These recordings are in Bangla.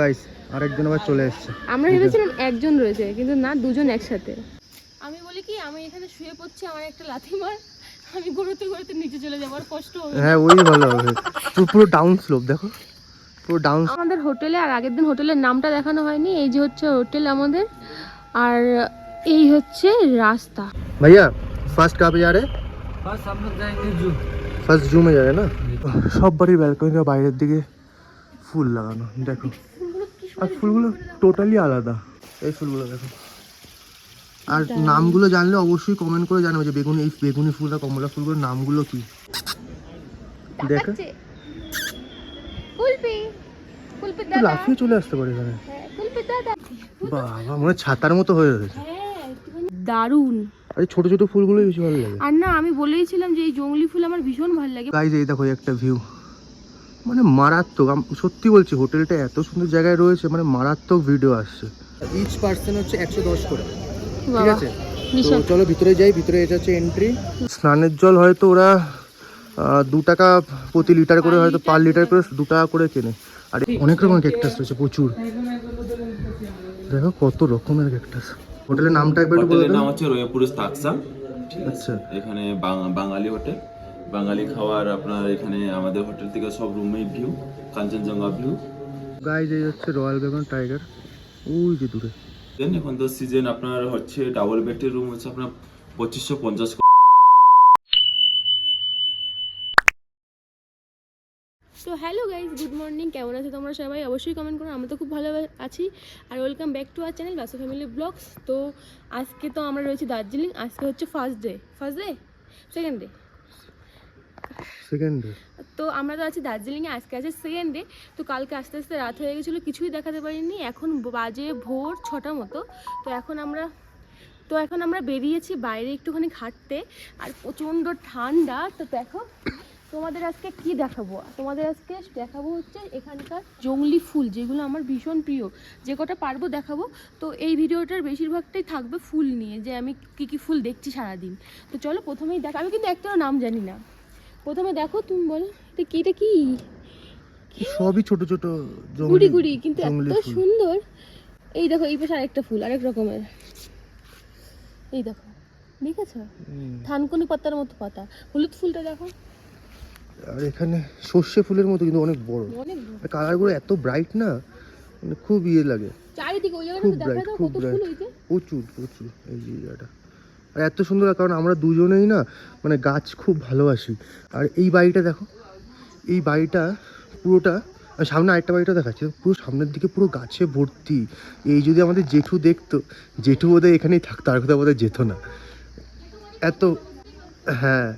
গাইস আরেকজন আবার চলে এসেছে। আমরা ভেবেছিলাম একজন রয়েছে কিন্তু না দুজন একসাথে। আমি বলি কি আমি এখানে শুয়ে পড়ছি আমার একটা লাথি মার আমি গুরুতর গড়তে নিচে চলে যাব আর কষ্ট হবে। হ্যাঁ ওই ভালো হবে। পুরো ডাউন স্লোপ দেখো। পুরো ডাউন আমাদের হোটেলে আর আগের দিন হোটেলের নামটা দেখানো হয়নি এই যে হচ্ছে হোটেল আমাদের আর এই হচ্ছে রাস্তা। ভাইয়া ফার্স্ট কাপে যা রে ফার্স্ট আমরা যাইনি জু ফার্স্ট জুমে যাবে না? সব বাড়ির ব্যালকনিটা বাইরের দিকে ফুল লাগানো দেখো। আর ফুলগুলো টোটালি আলাদা। এই ফুলগুলো দেখো। আর নামগুলো জানলে অবশ্যই কমেন্ট করে জানাবে যে বেগুনি এই বেগুনি ফুল আর কমলা ফুলগুলোর নামগুলো কি? দেখো। লাফিয়ে চলে আসতে পারে এখানে। বাবা মনে ছাতার মতো হয়ে রয়েছে। দারুণ। আরে ছোট ছোট ফুলগুলোই বেশি ভালো লাগে। আর না আমি বলেইছিলাম যে এই জঙ্গলি ফুল আমার ভীষণ ভালো লাগে। গাইজ এই দেখো একটা ভিউ মানে মারাত্মক আম- সত্যি বলছি হোটেলটা এত সুন্দর জায়গায় রয়েছে মানে মারাত্মক ভিডিও আসছে। ইচ পার্সন হচ্ছে একশো দশ করে। ঠিক আছে? তো চলো ভিতরে যাই ভিতরে এটা হচ্ছে এন্ট্রি স্নানের জল হয়তো ওরা দু টাকা প্রতি লিটার করে হয়তো পার লিটার করে দু টাকা করে কেনে। আর অনেক রকমের ক্যাকটাস রয়েছে প্রচুর। দেখো কত রকমের ক্যাকটাস হোটেলের নামটা একবার একটু বলে দাও নাম হচ্ছে রয়পুর তাকসা আচ্ছা। এখানে বাঙালি হোটেল। বাঙালি খাওয়ার আপনার এখানে আমাদের হোটেল থেকে সব রুমেই ভিউ কাঞ্চনজঙ্ঘা ভিউ গাইজ এই হচ্ছে রয়্যাল বেঙ্গল টাইগার ওই যে দূরে। দেন এখন তো সিজন আপনার হচ্ছে ডাবল বেডের রুম হচ্ছে আপনার পঁচিশশো পঞ্চাশ তো হ্যালো গাইজ গুড মর্নিং কেমন আছো তোমরা সবাই? অবশ্যই কমেন্ট করো। আমরা তো খুব ভালো আছি। আর welcome back to our channel Basu family vlogs তো আজকে তো আমরা রয়েছি দার্জিলিং। আজকে হচ্ছে first day first day second day তো আমরা তো আছি দার্জিলিংয়ে, আজকে আছে সেকেন্ড ডে তো কালকে আস্তে আস্তে রাত হয়ে গেছিল, কিছুই দেখাতে পারিনি। এখন বাজে ভোর ছটা মতো। তো এখন আমরা, তো এখন আমরা বেরিয়েছি বাইরে একটুখানি হাঁটতে আর প্রচণ্ড ঠান্ডা। তো দেখো, তোমাদের আজকে কি দেখাবো? তোমাদের আজকে দেখাবো হচ্ছে এখানকার জংলি ফুল, যেগুলো আমার ভীষণ প্রিয়। যে কটা পারব দেখাবো। তো এই ভিডিওটার বেশিরভাগটাই থাকবে ফুল নিয়ে, যে আমি কি কি ফুল দেখছি সারাদিন। তো চলো প্রথমেই দেখ, আমি কিন্তু একটাও নাম জানি না। প্রথমে দেখো তুমি বলো এটা কি এটা কি? সবই ছোট ছোট গুড়ি গুড়ি কিন্তু এত সুন্দর। এই দেখো এই পাশে আরেকটা ফুল আরেক রকমের। এই দেখো দেখেছ? হুম। থানকুনি পাতার মতো পাতা। হলুদ ফুলটা দেখো। আর এখানে সর্ষে ফুলের মতো কিন্তু অনেক বড়। অনেক কালারগুলো এত ব্রাইট না মানে খুব ইয়ে লাগে। চারিদিকে ওই জায়গাটা দেখা ব্রাইট কত ফুল হয়েছে। প্রচুর প্রচুর এই জায়গাটা। আর এত সুন্দর কারণ আমরা দুজনেই না মানে গাছ খুব ভালোবাসি। আর এই বাড়িটা দেখো এই বাড়িটা পুরোটা সামনে আরেকটা বাড়িটা দেখাচ্ছে পুরো সামনের দিকে পুরো গাছে ভর্তি। এই যদি আমাদের জেঠু দেখতো জেঠু বোধহয় এখানেই থাকতো আর কোথাও বোধহয় যেত না। এত হ্যাঁ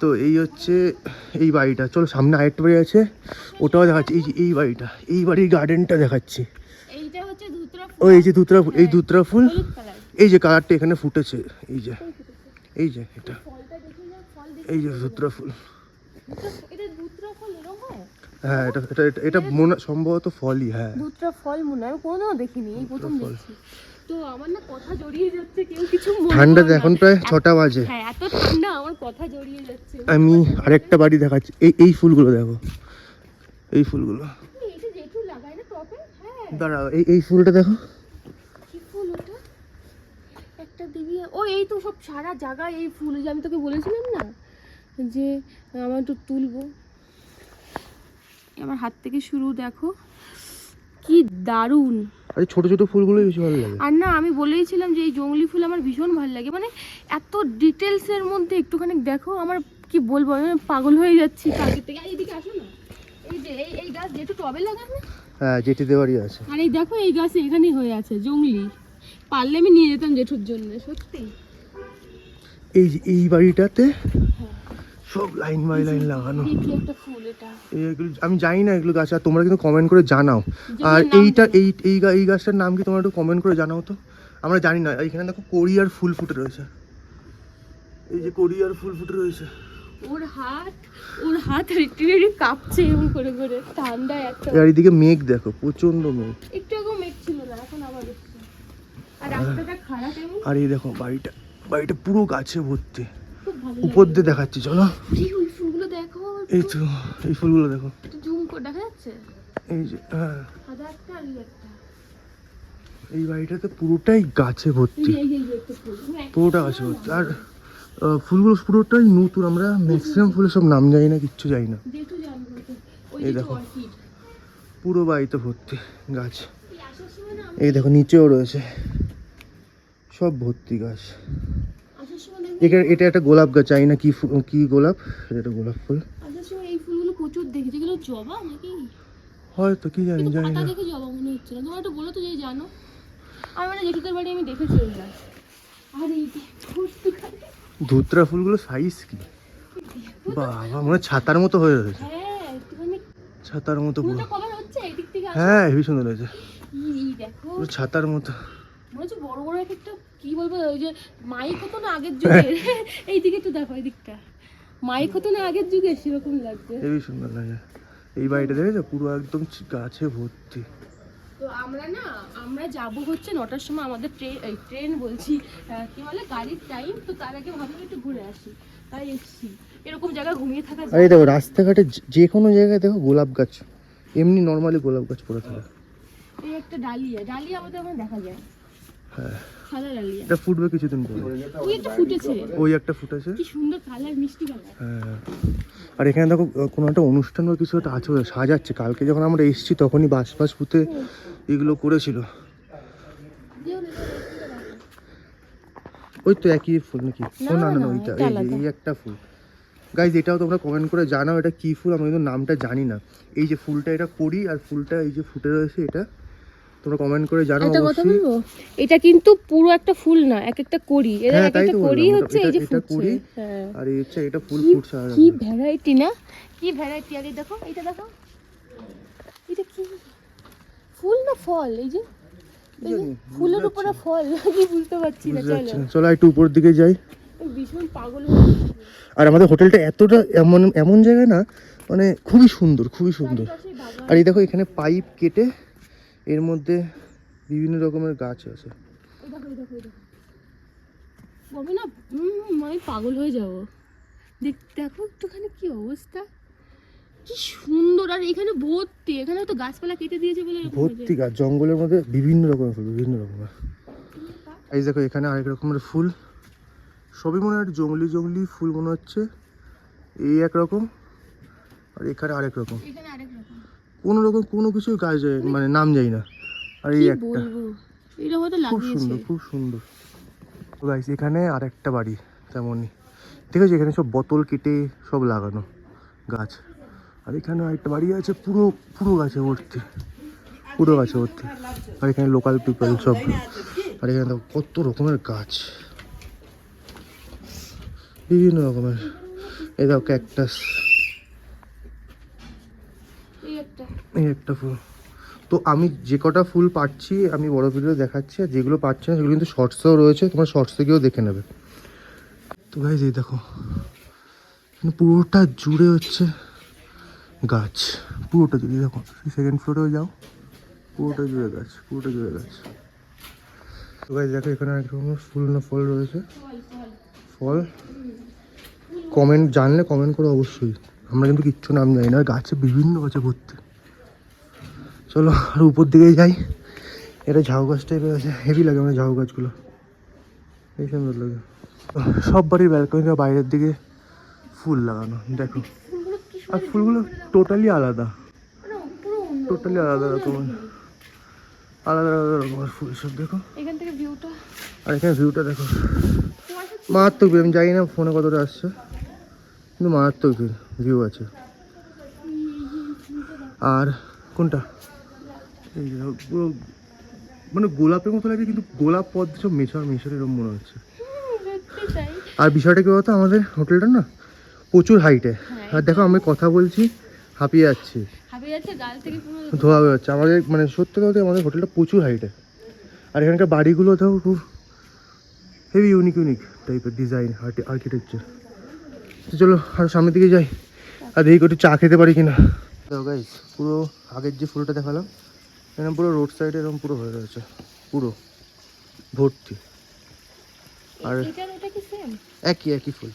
তো এই হচ্ছে এই বাড়িটা। চলো সামনে আরেকটা বাড়ি আছে ওটাও দেখাচ্ছি। এই যে এই বাড়িটা এই বাড়ির গার্ডেনটা দেখাচ্ছি। ও এই যে ধুতরা ফুল এই ধুতরা ফুল। কালার এই যে কালারটা এখানে ফুটেছে এই যে এই যে এটা এই যে ধুতরা ফুল। হয় এটা এটা এটা- মনে সম্ভবত ফলই হ্যাঁ। ধুতরা ফল মনে হয় আমি দেখিনি এই প্রথম দেখছি। তো আমার না কথা জড়িয়ে যাচ্ছে কেউ কিছু ঠান্ডা এখন প্রায় ছটা বাজে। হ্যাঁ এত ঠান্ডা আমার কথা জড়িয়ে যাচ্ছে। আমি আরেকটা বাড়ি দেখাচ্ছি এই এই ফুলগুলো দেখো এই ফুলগুলো। হ্যাঁ। দাঁড়াও এই এই ফুলটা দেখো কি ফুল ওটা একটা দিবি ও এই তো সব সারা জায়গায় এই ফুল যে আমি তোকে বলেছিলাম না যে আমার তো তুলবো। আমার হাত থেকে শুরু দেখো কি দারুণ। আরে ছোট ছোট ফুলগুলোই বেশি ভালো লাগে। আর না আমি বলেইছিলাম যে এই জঙ্গলি ফুল আমার ভীষণ ভালো লাগে। মানে এত ডিটেলসের মধ্যে একটুখানি দেখো আমার কি বলব আমি পাগল হয়ে যাচ্ছি কালকে থেকে। আর এইদিকে আসো না। এই যে এই এই গাছ যেটু টবে লাগান। হ্যাঁ জেঠি দেওয়ারই আছে। আর এই দেখো এই গাছ এখানেই হয়ে আছে জঙ্গলি। পারলে আমি নিয়ে যেতাম জেঠুর জন্য সত্যি। এই এই বাড়িটাতে সব লাইন বাই লাইন লাগানো। একটা আমি জানি না এগুলো গাছ আর তোমরা কিন্তু কমেন্ট করে জানাও। আর এইটা এই এই এই গাছটার নাম কি তোমরা একটু কমেন্ট করে জানাও তো? আমরা জানি না এইখানে দেখো কোরিয়ার ফুল ফুটে রয়েছে। এই যে কোরিয়ার ফুল ফুটে রয়েছে। ওর হাত ওর হাত রিটিরেটি কাঁপছে এরকম করে করে। ঠান্ডা এত আর মেঘ দেখো প্রচণ্ড মেঘ। একটু আগে মেঘ ছিল না এখন আবার আর এই দেখো বাড়িটা বাড়িটা পুরো গাছে ভর্তি। উপর দিয়ে দেখাচ্ছি চলো। এই ফুলগুলো দেখো এই তো এই ফুলগুলো দেখো। এই যে হ্যাঁ। এই বাড়িটাতে পুরোটাই গাছে ভর্তি। পুরোটা গাছে ভর্তি। আর ফুলগুলো পুরোটাই নতুন আমরা ম্যাক্সিমাম ফুলের সব নাম জানি না কিচ্ছু জানি না। এই দেখো। পুরো বাড়িতে ভর্তি গাছ। এই দেখো নিচেও রয়েছে। সব ভর্তি গাছ এটা এটা একটা গোলাপ গাছ চাই না কি কি গোলাপ এটা গোলাপ ফুল। এই ফুলগুলো প্রচুর দেখেছি। এগুলো জবা নাকি? হয়তো কি জানি জানি না। দেখে জবা মনে হচ্ছে না। তোমার একটু বলো তো যে জানো। আমি মানে জেঠুদের বাড়ি আমি দেখেছি ওই গাছ আর এই ধুতরা ফুলগুলো সাইজ কি? বাবা মনে হয় ছাতার মতো হয়ে রয়েছে। হ্যাঁ ছাতার মতো পুরো। হ্যাঁ হেবি সুন্দর হয়েছে। ছাতার মতো। মনে হচ্ছে বড় বড় এক একটা কি বলব ওই যে মাইক হতো না আগের যুগে এই দিকে একটু দেখো এই দিকটা মাইক হতো না আগের যুগে সেরকম লাগছে। হেবি সুন্দর লাগে। এই বাড়িটা দেখেছ? পুরো একদম গাছে ভর্তি। তো আমরা না আমরা যাব হচ্ছে নটার সময় আমাদের ট্রেন এই ট্রেন বলছি কি বলে গাড়ির টাইম তো তার আগে ভাবলাম একটু ঘুরে আসি। তাই এসছি। এরকম জায়গায় ঘুমিয়ে থাকা আর এই দেখো রাস্তাঘাটে যে- কোনো জায়গায় দেখো গোলাপ গাছ। এমনি নর্মালি গোলাপ গাছ পড়ে থাকে। এই একটা ডালিয়া ডালিয়া আমাদের দেখা যায়। হ্যাঁ। এটা ফুটবে কিছুদিন পরে। ওই একটা ফুটেছে। ওই একটা ফুটেছে। কি সুন্দর কালার মিষ্টি কালার হ্যাঁ। আর এখানে দেখো কোনো একটা অনুষ্ঠান বা কিছু একটা আছে সাজাচ্ছে। কালকে যখন আমরা এসেছি তখনই বাস বাস পুঁতে এগুলো করেছিল। ওই তো একই ফুল নাকি? ও না না ওইটা এই এই একটা ফুল। গাইজ এটাও তোমরা কমেন্ট করে জানাও এটা কি ফুল? আমি কিন্তু নামটা জানি না। এই যে ফুলটা এটা করি আর ফুলটা এই যে ফুটে রয়েছে এটা তোমরা কমেন্ট করে জানাও একটা কথা বলব? এটা কিন্তু পুরো একটা ফুল না এক একটা কড়ি। এদের হ্যাঁ, এক একটা কড়ি হচ্ছে এই যে ফুটছে। হ্যাঁ। আর এই হচ্ছে এটা ফুল ফুটছে কি ভ্যারাইটি না? কি ভ্যারাইটি আগে দেখো এটা দেখো। এটা কি? ফুল না ফল? এই যে জানি, ফুলের উপরে ফল কি বুঝতে পারছি না চলো। চলো একটু উপর দিকে যাই। ভীষণ পাগল আর আমাদের হোটেলটা এতটা এমন এমন জায়গায় না মানে খুবই সুন্দর খুবই সুন্দর। আর এই দেখো এখানে পাইপ কেটে এর মধ্যে বিভিন্ন রকমের গাছ আছে। আমি না আমি পাগল হয়ে যাব। দেখ দেখো একটুখানি কি অবস্থা। কি সুন্দর আর এখানে ভর্তি। এখানে তো গাছপালা কেটে দিয়েছে বলে ভর্তি গাছ জঙ্গলের মধ্যে বিভিন্ন রকমের ফুল বিভিন্ন রকমের। এই দেখো এখানে আরেক রকমের ফুল। সবই মনে হয় জঙ্গলি জঙ্গলি ফুল মনে হচ্ছে। এই এক রকম আর এখানে আরেক রকম। এখানে আরেক রকম কোনো রকম কোনো কিছুই গাছ যায়- মানে নাম যাই না। আর এই একটা। এটা হয়তো খুব সুন্দর খুব সুন্দর। গাইস এখানে আরেকটা বাড়ি তেমনই। ঠিক আছে এখানে সব বোতল কেটে সব লাগানো গাছ। আর এখানে আরেকটা বাড়ি আছে পুরো পুরো গাছে ভর্তি। পুরো গাছে ভর্তি। আর এখানে লোকাল পিপল সব। আর এখানে কত রকমের গাছ। বিভিন্ন রকমের। দেখো ক্যাকটাস এই একটা এই একটা ফুল। তো আমি যে কটা ফুল পাচ্ছি, আমি বড় ভিডিও দেখাচ্ছি, আর যেগুলো পাচ্ছি না, সেগুলো কিন্তু শর্টসেও রয়েছে, তোমার শর্টসে গিয়েও দেখে নেবে। তো গাইজ এই দেখো পুরোটা জুড়ে হচ্ছে গাছ। পুরোটা জুড়ে, দেখো সেকেন্ড ফ্লোরেও যাও, পুরোটা জুড়ে গাছ, পুরোটা জুড়ে গাছ। তো গাইজ দেখো, এখানে অনেক রকমের ফুল না ফল রয়েছে। ফল? কমেন্ট জানলে কমেন্ট করো অবশ্যই। আমরা কিন্তু কিচ্ছু নাম জানি না, গাছে বিভিন্ন গাছে ভর্তি। চলো আর উপর দিকে যাই। এটা ঝাউ গাছ টাইপের আছে। হেভি লাগে আমার ঝাউ গাছগুলো। এই সুন্দর লাগে। সব বাড়ির ব্যালকনি বাইরের দিকে ফুল লাগানো দেখো। আর ফুলগুলো টোটালি আলাদা। টোটালি আলাদা রকমের। আলাদা আলাদা রকমের ফুল সব দেখো। এখান থেকে ভিউটা আর এখানে ভিউটা দেখো। মারাত্মক ভিউ আমি জানি না ফোনে কতটা আসছে। কিন্তু মারাত্মক ভিউ ভিউ আছে। আর কোনটা? পুরো মানে গোলাপের মতো লাগে কিন্তু গোলাপ পদ্ম সব মেশার মেশার এরকম মনে হচ্ছে। আর বিষয়টা কি বলতো আমাদের হোটেলটা না প্রচুর হাইটে আর দেখো আমি কথা বলছি হাঁপিয়ে যাচ্ছি। যাচ্ছে ধোয়া বেরোচ্ছে। আমাদের মানে সত্যি কথা বলতে আমাদের হোটেলটা প্রচুর হাইটে আর এখানকার বাড়িগুলো দেখো খুব হেভি ইউনিক ইউনিক টাইপের ডিজাইন আর্কিটেকচার তো চলো আর সামনের দিকে যাই। আর দেখি একটু চা খেতে পারি কিনা। দেখো গাইস পুরো আগের যে ফুলটা দেখালাম এরকম পুরো রোড সাইডে এরকম পুরো হয়ে রয়েছে পুরো ভর্তি। আর একই একই ফুল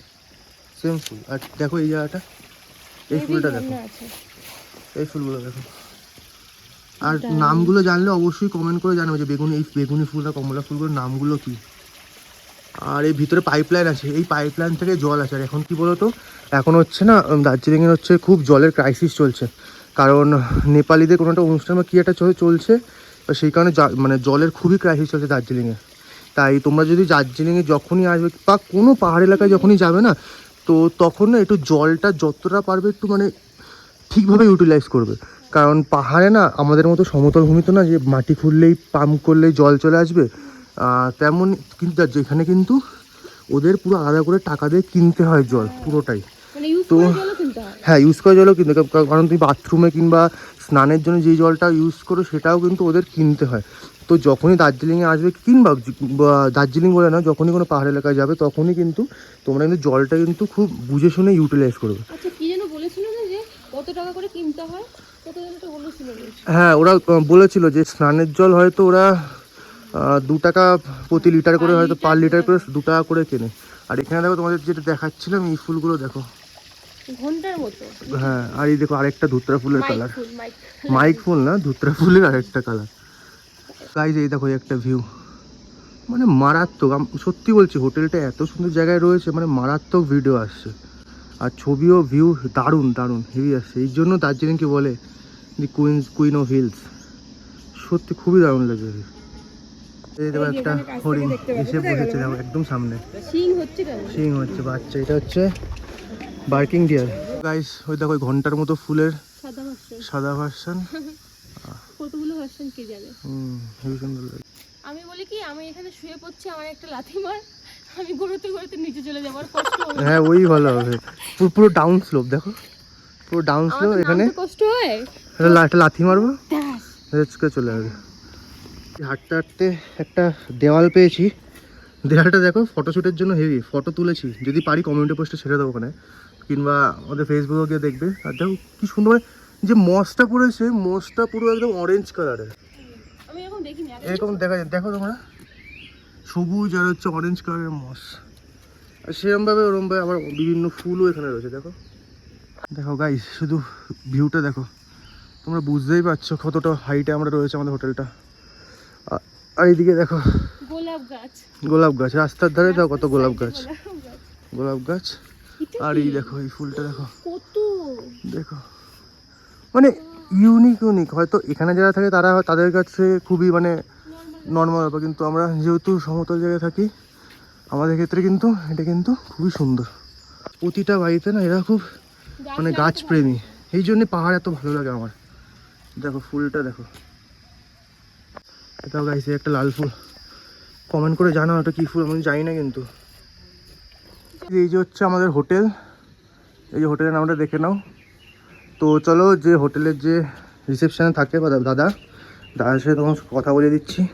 সেম ফুল। আর দেখো এই জায়গাটা এই ফুলটা দেখো। এই ফুলগুলো দেখো। আর নামগুলো জানলে অবশ্যই কমেন্ট করে জানাবে যে বেগুনি এই বেগুনি ফুল আর কমলা ফুলগুলোর নামগুলো কি? আর এই ভিতরে পাইপলাইন আছে। এই পাইপলাইন থেকে জল আছে। আর এখন কি বলতো? এখন হচ্ছে না দার্জিলিংয়ের হচ্ছে খুব জলের ক্রাইসিস চলছে। কারণ নেপালিদের কোনো একটা অনুষ্ঠান বা কী একটা চল- চলছে সেই কারণে মানে জলের খুবই ক্রাইসিস চলছে দার্জিলিংয়ে। তাই তোমরা যদি দার্জিলিংয়ে যখনই আসবে, বা কোনো পাহাড় এলাকায় যখনই যাবে না, তো তখন না একটু জলটা যতটা পারবে একটু মানে ঠিকভাবে ইউটিলাইজ করবে। কারণ পাহাড়ে না আমাদের মতো সমতল ভূমি তো না যে মাটি খুললেই, পাম্প করলেই জল চলে আসবে। তেমন কিন্তু যেখানে কিন্তু ওদের পুরো আলাদা করে টাকা দিয়ে কিনতে হয় জল, পুরোটাই। তো- জলও কিনতে হয়। হ্যাঁ ইউজ করা জলও কিন্তু কারণ তুমি বাথরুমে কিংবা স্নানের জন্য যেই জলটা ইউজ করো সেটাও কিন্তু ওদের কিনতে হয়। তো যখনই দার্জিলিংয়ে আসবে কিংবা দার্জিলিং বলে না যখনই কোনো পাহাড় এলাকায় যাবে তখনই কিন্তু তোমরা কিন্তু জলটা কিন্তু খুব বুঝে শুনে ইউটিলাইজ করবে। আচ্ছা কি যেন বলেছিল না যে কত টাকা করে কিনতে হয়? তো। হ্যাঁ ওরা বলেছিল যে স্নানের জল হয়তো ওরা দু টাকা প্রতি লিটার করে হয়তো পার লিটার করে দু টাকা করে কেনে। আর এখানে দেখো তোমাদের যেটা দেখাচ্ছিলাম এই ফুলগুলো দেখো। ঘণ্টার মতো। হ্যাঁ আর এই দেখো আরেকটা ধুতরা ফুলের কালার মাইক ফুল। না ধুতরা ফুলের আরেকটা কালার গাইজ এই দেখো একটা ভিউ মানে মারাত্মক সত্যি বলছি হোটেলটা এত সুন্দর জায়গায় রয়েছে মানে মারাত্মক ভিডিও আসছে। আর ছবিও ভিউ দারুণ দারুণ হেভি আসছে। এই জন্য দার্জিলিংকে বলে? The queen queen of hills সত্যি খুবই দারুণ লাগে একটা হরিণ এসে বসেছে একদম সামনে। সিং হচ্ছে বাচ্চা এটা হচ্ছে বার্কিং ডিয়ার গাইস ওই দেখো ঘণ্টার মতো ফুলের সাদা ভার্সন কতগুলো ভার্সন কে জানে? হুম হেবি সুন্দর লাগে। আমি বলি কি আমি এখানে শুয়ে পড়ছি আমার একটা লাথি মার আমি ঘুরতে ঘুরতে নিচে চলে যাব আর কষ্ট হবে। হ্যাঁ ওই ভালো হবে। পুরো পুরো ডাউন স্লোপ দেখো। পুরো ডাউন স্লোপ এখানে। কষ্ট হয়। একটা লাথি মারবো। রেচকে চলে যাবে। হাঁটতে হাঁটতে একটা দেওয়াল পেয়েছি। দেওয়ালটা দেখো ফটোশ্যুটের জন্য হেভি ফটো তুলেছি। যদি পারি কমিউনিটি পোস্টে ছেড়ে দেবো ওখানে। কিংবা আমাদের ফেসবুকে গিয়ে দেখবে। আর দেখো কি সুন্দর মানে যে মসটা পড়েছে মসটা পুরো একদম অরেঞ্জ কালারের এরকম দেখা যায়। দেখো তোমরা। সবুজ আর হচ্ছে অরেঞ্জ কালারের মস আর সেরমভাবে ওরমভাবে আবার বিভিন্ন ফুলও এখানে রয়েছে দেখো। দেখো গাইস শুধু ভিউটা দেখো। তোমরা বুঝতেই পারছ কতটা হাইটে আমরা রয়েছে আমাদের হোটেলটা। আর এইদিকে দেখো। গোলাপ গাছ। গোলাপ গাছ। রাস্তার ধারে দেখো কত গোলাপ গাছ। গোলাপ গাছ। আর এই দেখো এই ফুলটা দেখো। কত? দেখো। মানে ইউনিক ইউনিক হয়তো এখানে যারা থাকে তারা তাদের কাছে খুবই মানে নর্মাল ব্যাপার। কিন্তু আমরা যেহেতু সমতল জায়গায় থাকি আমাদের ক্ষেত্রে কিন্তু এটা কিন্তু খুবই সুন্দর। প্রতিটা বাড়িতে না এরা খুব মানে গাছ প্রেমী এই জন্যে পাহাড় এত ভালো লাগে আমার। দেখো ফুলটা দেখো। এটাও গাইছে একটা লাল ফুল। কমেন্ট করে জানাও এটা কী ফুল আমি জানি না কিন্তু। এই যে হচ্ছে আমাদের হোটেল। এই যে হোটেলের নামটা দেখে নাও। তো চলো যে হোটেলের যে রিসেপশনে থাকে বা দাদা দাদার সাথে তখন কথা বলে দিচ্ছি।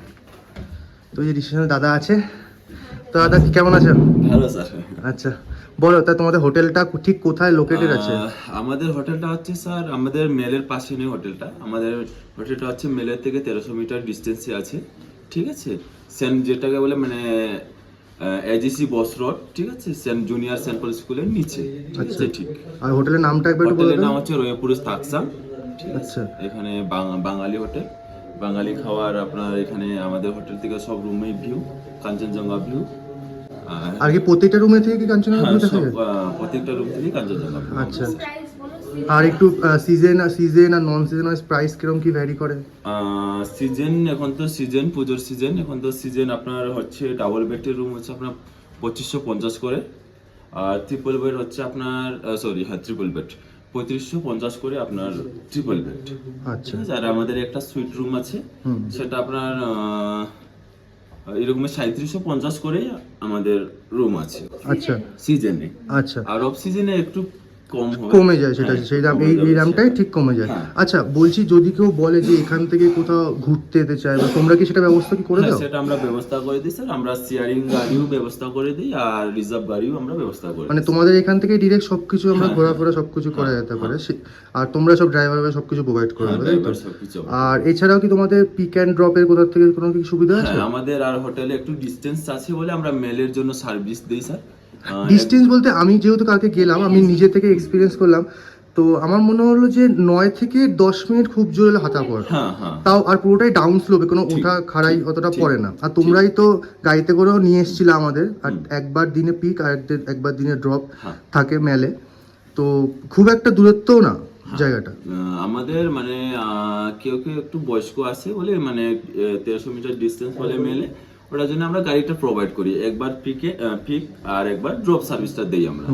তো এই যে রিসেপশনে দাদা আছে। তো দাদা কেমন আছো? ভালো স্যার। আচ্ছা। বলো তা তোমাদের হোটেলটা ঠিক কোথায় লোকেটেড আছে? আমাদের হোটেলটা হচ্ছে স্যার আমাদের মেলের পাশে নেই হোটেলটা। আমাদের হোটেলটা হচ্ছে মেলের থেকে তেরোশো মিটার ডিস্টেন্সে আছে। ঠিক আছে? সেন্ট যেটাকে বলে মানে এজিসি বস রোড ঠিক আছে? সেন্ট জুনিয়র সেন্ট পল স্কুলের নিচে ঠিক আছে? ঠিক। আর হোটেলের নামটা একবার একটু বলে হোটেলের নাম হচ্ছে রয়েপুর তাকসাম ঠিক আছে আচ্ছা। এখানে বাঙা- বাঙালি হোটেল। বাঙালি খাওয়ার আপনার এখানে আমাদের হোটেল থেকে সব রুমের ভিউ কাঞ্চনজঙ্ঘা ভিউ আর কি প্রত্যেকটা রুমে থেকে কি কাঞ্চনজঙ্ঘা হ্যাঁ, দেখা সব, যায়? প্রত্যেকটা রুম থেকে কাঞ্চনজঙ্ঘা আচ্ছা। আর একটু সিজন সিজন আর নন সিজন ওয়াইজ প্রাইস কীরকম কি ভ্যারি করে? সিজন এখন তো সিজন পুজোর সিজন এখন তো সিজন আপনার হচ্ছে ডাবল বেডের রুম হচ্ছে আপনার পঁচিশশো পঞ্চাশ করে। আর ট্রিপল বেড হচ্ছে আপনার সরি হ্যাঁ ট্রিপল বেড পঁয়ত্রিশশো পঞ্চাশ করে আপনার ট্রিপল বেড আচ্ছা। আর আমাদের একটা সুইট রুম আছে। সেটা আপনার এরকম সাঁত্রিশশো পঞ্চাশ করে আমাদের রুম আছে। আচ্ছা। সিজনে আচ্ছা। আর অফ সিজনে একটু কম কমে যায় সেটা হ্যাঁ, সেই দাম এই এই দামটাই ঠিক কমে যায়। হ্যাঁ। আচ্ছা বলছি যদি কেউ বলে যে এখান থেকে কোথাও ঘুরতে যেতে চায় বা তোমরা কি সেটা ব্যবস্থা কি করে হ্যাঁ, দাও? সেটা আমরা ব্যবস্থা করে দিই স্যার। আমরা শেয়ারিং গাড়িও ব্যবস্থা করে দিই আর রিজার্ভ গাড়িও আমরা ব্যবস্থা করে মানে তোমাদের এখান থেকে ডিরেক্ট সবকিছু আমরা ঘোরাফেরা সবকিছু করা যেতে পারে আর তোমরা সব ড্রাইভার সবকিছু প্রোভাইড করে দেবে তাই তো? আর এছাড়াও কি তোমাদের পিক অ্যান্ড ড্রপের কোথা থেকে কোনো কি সুবিধা আছে? আমাদের আর হোটেলে একটু ডিসটেন্স আছে বলে আমরা মেলের জন্য সার্ভিস দিই স্যার। ডিস্টেন্স বলতে আমি যেহেতু কালকে গেলাম আমি নিজে থেকে এক্সপিরিয়েন্স করলাম তো আমার মনে হলো যে নয় থেকে দশ মিনিট খুব জোরে হাতা পড়ে হ্যাঁ হ্যাঁ। তাও আর পুরোটাই ডাউন স্লোপে কোনো ওঠা খাড়াই অতটা পড়ে না। আর তোমরাই তো গাড়িতে করেও নিয়ে এসেছিলে আমাদের আর একবার দিনে পিক আর একদিন- একবার দিনে ড্রপ হ্যাঁ। থাকে মেলে। তো খুব একটা দূরত্বও না জায়গাটা। আমাদের মানে কেউ কেউ একটু বয়স্ক আছে বলে মানে তেরোশো মিটার ডিস্টেন্স বলে মেলে। ওটার জন্য আমরা গাড়িটা প্রোভাইড করি। একবার পিকে পিক আর একবার ড্রপ সার্ভিসটা দেই আমরা।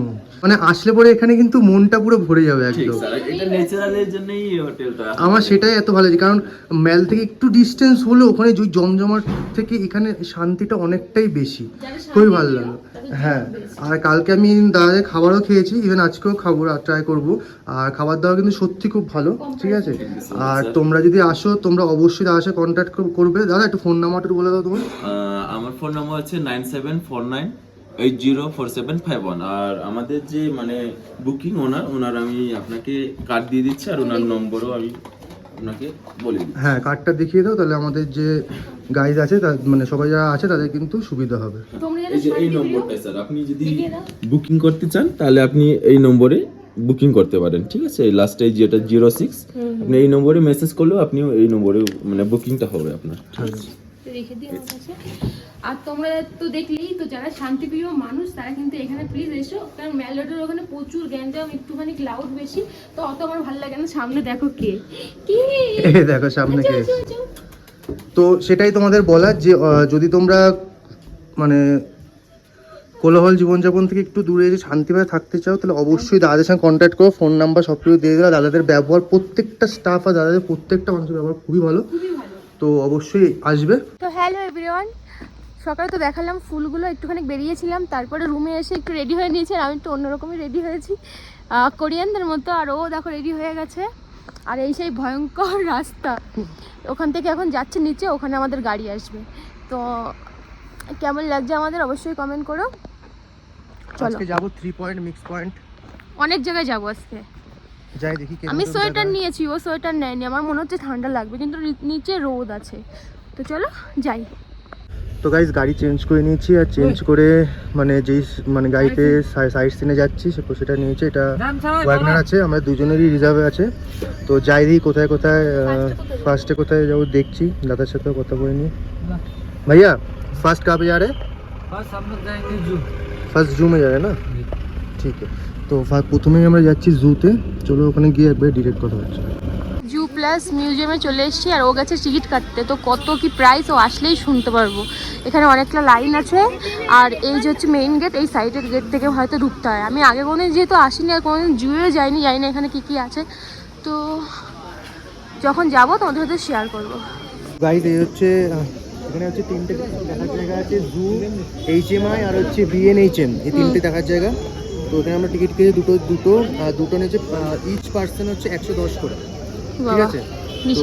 মানে আসলে পরে এখানে কিন্তু মনটা পুরো ভরে যাবে একদম। এটা ন্যাচারালের জন্যই হোটেলটা আমার সেটাই এত ভালো লাগে কারণ ম্যাল থেকে একটু ডিস্টেন্স হলেও ওখানে যে জমজমাট থেকে এখানে শান্তিটা অনেকটাই বেশি। খুবই ভালো লাগল। হ্যাঁ আর কালকে আমি দাদাদের খাবারও খেয়েছি ইভেন আজকেও খাব আর ট্রাই করব। আর খাবার দাবার কিন্তু সত্যি খুব ভালো ঠিক আছে? আর তোমরা যদি আসো তোমরা অবশ্যই দাদার সাথে কন্ট্যাক্ট করবে। দাদা একটু ফোন নাম্বারটা বলে দাও তোমার। আমার ফোন নাম্বার হচ্ছে nine seven four nine eight zero four seven five one আর আমাদের যে মানে বুকিং ওনার ওনার আমি আপনাকে কার্ড দিয়ে দিচ্ছি আর ওনার নম্বরও আমি আপনাকে বলে দিই। হ্যাঁ কার্ডটা দেখিয়ে দাও তাহলে আমাদের যে গাইড আছে তা- মানে সবাই যারা আছে তাদের কিন্তু সুবিধা হবে। এই যে এই নম্বরটা স্যার আপনি যদি বুকিং করতে চান তাহলে আপনি এই নম্বরে বুকিং করতে পারেন ঠিক আছে? লাস্টে যেটা জিরো সিক্স আপনি এই নম্বরে মেসেজ করলেও আপনিও এই নম্বরে মানে বুকিংটা হবে আপনার। রেখে দিই আমার কাছে। আর তোমরা তো দেখলেই তো যারা শান্তিপ্রিয় মানুষ তারা কিন্তু এখানে প্লিজ এসো। কারণ ম্যালোডের ওখানে প্রচুর গ্যাঞ্জাম একটুখানি ক্লাউড বেশি তো অত আমার ভালো লাগে না। সামনে দেখো কে। কি? দেখো সামনে কে। তো সেটাই তোমাদের বলার যে যদি তোমরা মানে কোলাহল জীবনযাপন থেকে একটু দূরে এসে শান্তিভাবে থাকতে চাও তাহলে অবশ্যই দাদাদের সঙ্গে কন্ট্যাক্ট করো ফোন নাম্বার সব কিছু দিয়ে দিলাম দাদাদের ব্যবহার প্রত্যেকটা স্টাফ আর দাদাদের প্রত্যেকটা মানুষের ব্যবহার খুবই ভালো। খুবই ভালো। তো অবশ্যই আসবে। তো হ্যালো এভরিওয়ান সকালে তো দেখালাম ফুলগুলো একটুখানি বেরিয়েছিলাম তারপরে রুমে এসে একটু রেডি হয়ে নিয়েছি আমি একটু অন্যরকমই রেডি হয়েছি। কোরিয়ানদের মতো আর ও দেখো রেডি হয়ে গেছে। আর এই সেই ভয়ঙ্কর রাস্তা ওখান থেকে এখন যাচ্ছে নিচে ওখানে আমাদের গাড়ি আসবে। তো কেমন লাগছে আমাদের অবশ্যই কমেন্ট করো। চলো। যাব থ্রি পয়েন্ট মিক্স পয়েন্ট অনেক জায়গায় যাব আজকে। যাই দেখি আমি সোয়েটার নিয়েছি ও সোয়েটার নেয়নি আমার মনে হচ্ছে ঠান্ডা লাগবে কিন্তু নিচে রোদ আছে। তো চলো যাই। তো গাইজ গাড়ি চেঞ্জ করে নিয়েছি আর চেঞ্জ করে মানে যেই মানে গাড়িতে সাইড সিনে যাচ্ছি সে সেটা নিয়েছি এটা ওয়াগনার আছে আমরা দুজনেরই রিজার্ভে আছে। তো যাই দিই কোথায় কোথায় ফার্স্টে কোথায় যাব? দেখছি দাদার সাথে কথা বলে নিই। ভাইয়া ফার্স্ট কাপে যা রে ফার্স্ট জুমে যাবে না? ঠিক আছে। তো প্রথমেই আমরা যাচ্ছি জুতে চলো ওখানে গিয়ে একবার ডিরেক্ট কথা হচ্ছে। প্লাস মিউজিয়ামে চলে এসেছি আর ও গেছে টিকিট কাটতে। তো কত কি প্রাইস ও আসলেই শুনতে পারব। এখানে অনেকটা লাইন আছে। আর এই যে হচ্ছে মেইন গেট এই সাইডের গেট থেকে হয়তো ঢুকতে হয়। আমি আগে কোনোদিন যেহেতু আসিনি আর কোনোদিন জুয়েও যাইনি জানি না এখানে কি কি আছে। তো যখন যাব তোমাদের সাথে শেয়ার করব। গাইজ এই হচ্ছে এখানে হচ্ছে তিনটে দেখার জায়গা আছে জু এইচ এম আই আর হচ্ছে বিএনএইচএম এই তিনটে দেখার জায়গা। তো এখানে আমরা টিকিট কেটে দুটো দুটো আর দুটো নিচে ইচ পার্সন হচ্ছে একশো দশ করে। ঠিক আছে?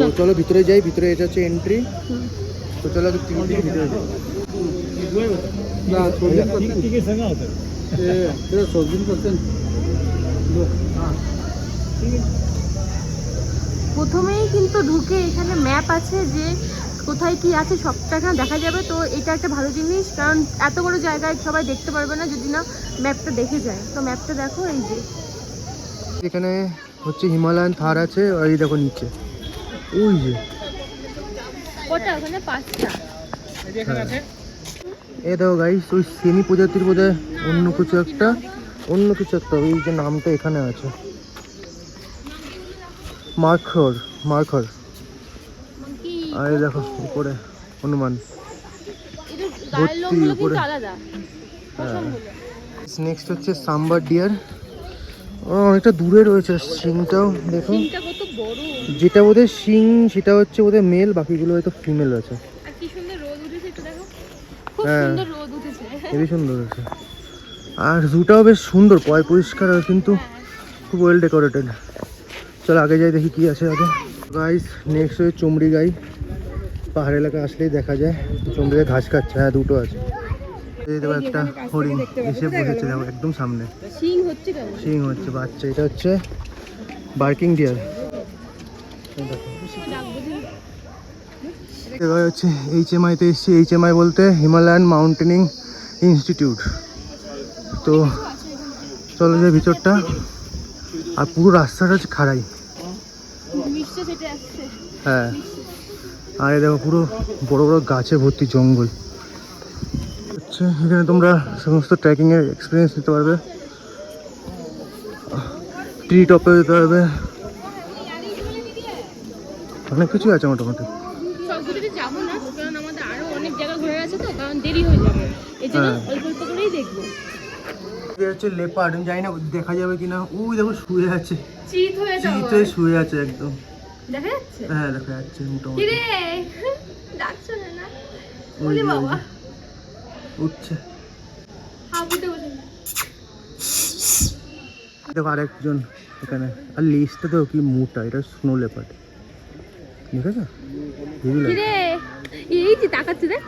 তো চলো ভিতরে যাই ভিতরে এটা হচ্ছে এন্ট্রি। তো চলো টিকিট দিয়ে ভিতরে যাই। প্রথমেই কিন্তু ঢুকে এখানে ম্যাপ আছে যে কোথায় কি আছে সবটা এখানে দেখা যাবে। তো এটা একটা ভালো জিনিস কারণ এত বড় জায়গায় সবাই দেখতে পারবে না যদি না ম্যাপটা দেখে যায়। তো ম্যাপটা দেখো এই যে। এখানে হচ্ছে হিমালয়ান থার আছে আর এই দেখো নিচে। ওই যে। কটা ওখানে পাঁচটা। হ্যাঁ। এ দেখো গাইস ওই সেমি প্রজাতির বোধ অন্য কিছু একটা অন্য কিছু একটা ওই যে নামটা এখানে আছে। মার্খর মার্খর। আর এই দেখো উপরে হনুমান। কিন্তু উপরে। হ্যাঁ। নেক্সট হচ্ছে সাম্বার ডিয়ার। অনেকটা দূরে রয়েছে শিংটাও দেখো। যেটা ওদের শিং সেটা হচ্ছে ওদের মেল বাকিগুলো হয়তো ফিমেল আছে হ্যাঁ। সুন্দর হয়েছে আর জুটাও বেশ সুন্দর পয় পরিষ্কার আর কিন্তু খুব ওয়েল ডেকোরেটেড চলো আগে যাই দেখি কি আছে আগে। গাইস নেক্সট হচ্ছে চমড়ি গাই পাহাড় এলাকা আসলেই দেখা যায়। চমড়ি গাই ঘাস খাচ্ছে হ্যাঁ দুটো আছে। একটা হরিণ এসে বসেছে দেখো একদম সামনে। হচ্ছে সিং হচ্ছে বাচ্চা এটা হচ্ছে বার্কিং ডিয়ার। এবার হচ্ছে এসেছি বলতে হিমালয়ান মাউন্টেনিং ইনস্টিটিউট তো চলো যে ভিতরটা আর পুরো রাস্তাটা হচ্ছে খাড়াই। হ্যাঁ। আর দেখো পুরো বড় বড় গাছে ভর্তি জঙ্গল। হচ্ছে এখানে তোমরা সমস্ত ট্রেকিংয়ের এক্সপিরিয়েন্স নিতে পারবে। ট্রি টপে যেতে পারবে। অনেক কিছুই আছে মোটামুটি। হয়ে হচ্ছে লেপার্ড আমি জানি না দেখা যাবে কিনা। ওই দেখো শুয়ে আছে। চিত হয়ে শুয়ে আছে একদম। দেখা যাচ্ছে? হ্যাঁ দেখা যাচ্ছে মোটামুটি। ডাকছো না? বাবা। উঠছে। দেখো আরেকজন এখানে। আর লেজটা তো কি মোটা এটা স্নো লেপার্ড ঠিক আছে হেভি লাগে কিরে? এই যে তাকাচ্ছে দেখ।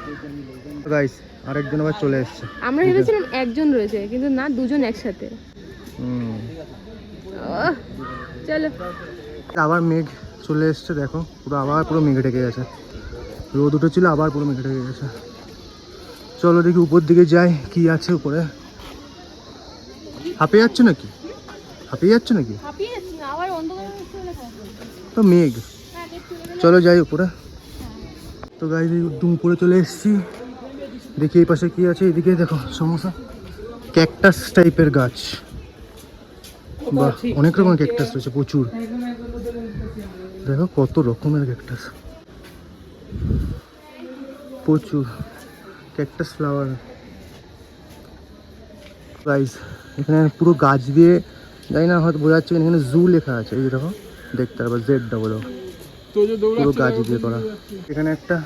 গাইস আরেকজন আবার চলে এসছে। আমরা ভেবেছিলাম একজন রয়েছে কিন্তু না দুজন একসাথে। চলো। আবার মেঘ চলে এসছে দেখো। পুরো আবার পুরো মেঘে ঢেকে গেছে। রোদ উঠেছিল আবার পুরো মেঘে ঢেকে গেছে। চলো দেখি উপর দিকে যাই কি আছে উপরে। হাঁপিয়ে যাচ্ছে নাকি? হাঁপিয়ে যাচ্ছে নাকি? তো মেঘ। হ্যাঁ চলো যাই উপরে। তো গাড়ি একদম উপরে চলে এসেছি। দেখি এই পাশে কি আছে এদিকে দেখো সমস্যা। ক্যাকটাস টাইপের গাছ। বাহ অনেক রকমের ক্যাকটাস রয়েছে প্রচুর। দেখো কত রকমের ক্যাকটাস প্রচুর। ক্যাকটাস ফ্লাওয়ার প্রাইস এখানে পুরো গাছ দিয়ে জানি না হয়তো বোঝা যাচ্ছে এখানে জু লেখা আছে এই দেখো দেখতে পারবা জেড ডবল পুরো গাছ দিয়ে করা। এখানে একটা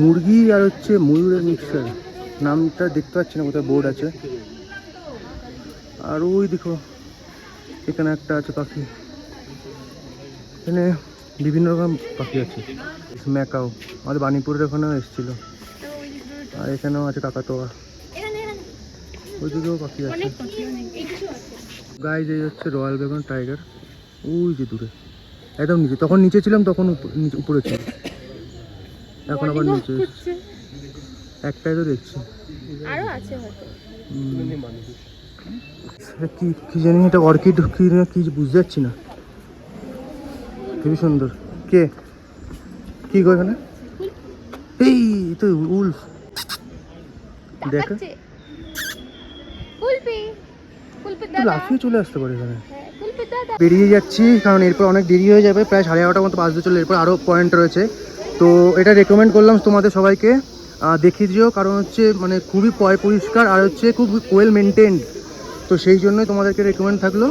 মুরগি আর হচ্ছে ময়ূরের মিক্সার নামটা দেখতে পাচ্ছি না কোথায় বোর্ড আছে। আর ওই দেখো এখানে একটা আছে পাখি। এখানে বিভিন্ন রকম পাখি আছে। ম্যাকাও আমাদের বাণীপুরের ওখানেও এসেছিল। আর এখানেও আছে কাকাতোয়া। ওইদিকেও পাখি আছে। গাইজ এই হচ্ছে রয়্যাল বেগন টাইগার ওই যে দূরে। একদম নিচে। তখন নিচে ছিলাম তখন উপরে ছিল এখন আবার নিচে একটাই তো দেখছি। আরও আছে হয়তো। কি কি জানি এটা অর্কিড কি না কি বুঝতে পারছি না। খুবই সুন্দর। কে? কি গো এখানে? এই তো উলফ। দেখ? লাফিয়ে চলে আসতে পারে এখানে। হ্যাঁ, বেরিয়ে যাচ্ছি কারণ এরপর অনেক দেরি হয়ে যাবে প্রায় সাড়ে এগারোটার মতো বাজতে চলে এরপর আরও পয়েন্ট রয়েছে। তো এটা রেকমেন্ড করলাম তোমাদের সবাইকে। দেখিয়ে দিও কারণ হচ্ছে মানে খুবই পয় পরিষ্কার আর হচ্ছে খুব ওয়েল মেনটেন্ড তো সেই জন্যই তোমাদেরকে রেকমেন্ড থাকল।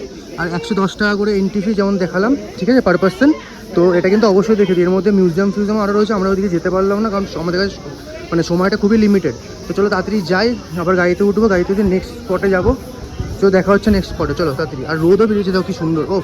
আর একশো দশ টাকা করে এন্ট্রি ফি যেমন দেখালাম ঠিক আছে পার পার্সন তো এটা কিন্তু অবশ্যই দেখে দিই এর মধ্যে মিউজিয়াম ফিউজিয়াম আরও রয়েছে আমরা ওদিকে যেতে পারলাম না কারণ আমাদের কাছে মানে সময়টা খুবই লিমিটেড তো চলো তাড়াতাড়ি যাই, আবার গাড়িতে উঠবো, গাড়িতে উঠে নেক্সট স্পটে যাব। চলো দেখা হচ্ছে নেক্সট স্পটে চলো তাড়াতাড়ি। আর রোদও বেরিয়েছে, দেখো কি সুন্দর ও